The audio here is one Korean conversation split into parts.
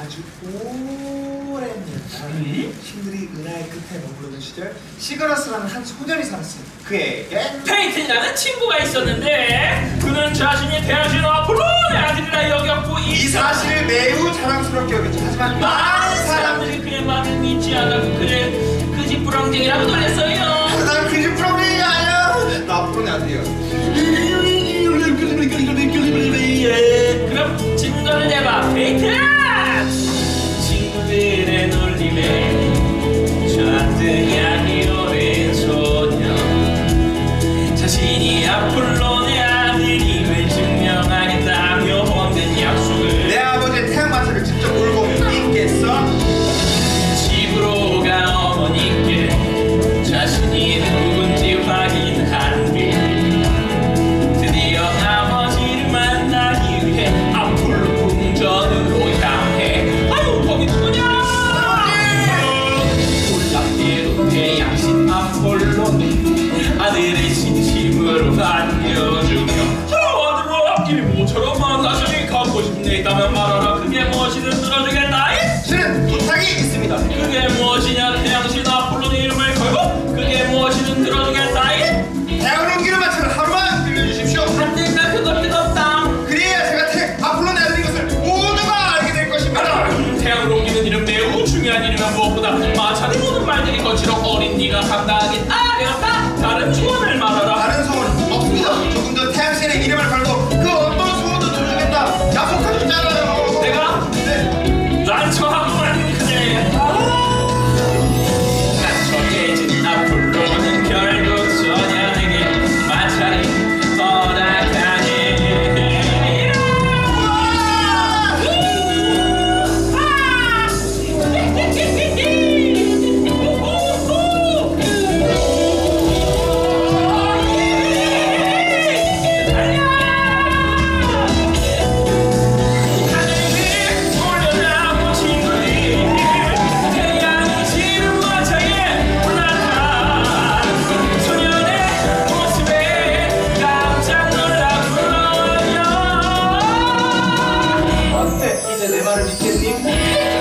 아주 오랜 음? 신들이 은하의 끝에 머무르는 시절 시그러스라는 한 소년이 살았어요. 그에겐 페이튼이라는 친구가 있었는데 그는 자신이 태어진 아폴로의 아들이라 여겼고 이 사실을 매우 자랑스럽게 여겼죠. 하지만 많은 사람들이 그의 말을 믿지 않았고 그를 그지부렁쟁이라고 놀렸어요 난 그집 프로그램이 아니야. 나쁜 아들이야. 그럼 증거를 내봐 페이튼 자신이 아폴로의 아들임을 증명하겠다며 헛된 약속을 내 아버지의 태양마차를 직접 울고 믿겠어? 집으로 간 어머니께 자신이 누군지 확인한 뒤. 드디어 아버지를 만나기 위해 아폴로 궁전으로 향해. 아유 거기 누구냐? 놀랍게도 태양신 아폴로는 아들의 아유 아들아 앞길이 모처럼 만나시니 갖고 싶은 데 있다면 말하라. 그게 무엇이든 들어주겠다. 실은 부탁이 있습니다. 그게 무엇이냐? 태양신 아폴로의 이름을 걸고 그게 무엇이든 들어주겠다. 태양을 옮기는 마차를 하루만 빌려주십시오. 안된다. 그것 뜨겁다. 그래야 제가 태 아폴로의 아들인 것을 모두가 알게 될 것입니다. 태양을 옮기는 일은 매우 중요한 일이면 무엇보다 마차의 모든 말들이 거칠어 어린 네가 감당하겠다 되었다. 다른 조언을 어때? 이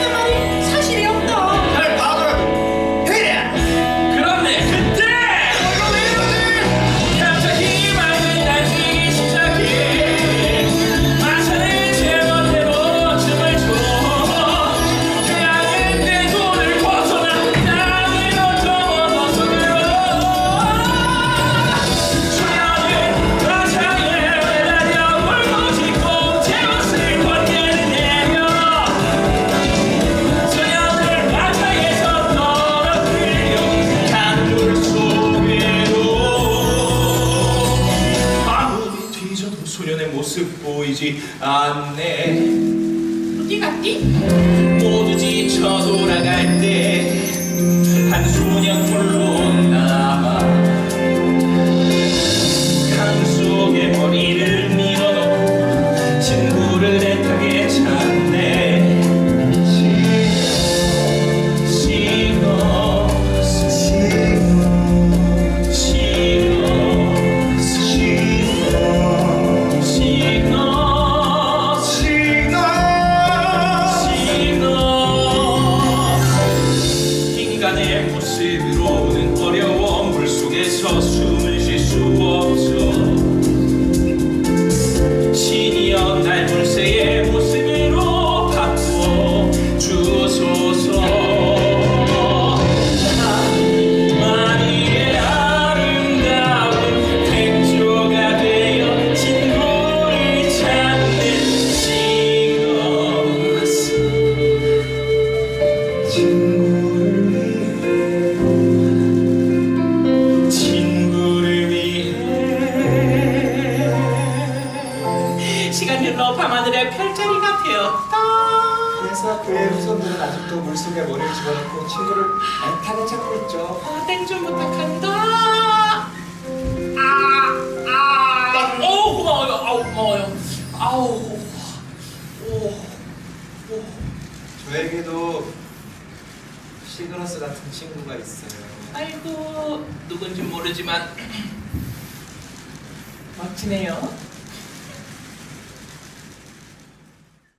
모습 보이지 않네 어디 갔디? 모두 지 그래서 그의 후손들은 아직도 물속에 머리를 집어넣고 친구를 애타게 찾고 있죠. 아, 땡좀 부탁한다. 아, 아, 오 고마워요. 아우 고마워요. 아우. 오, 오. 저에게도 시그러스 같은 친구가 있어요. 아이고 누군지 모르지만. 멋지네요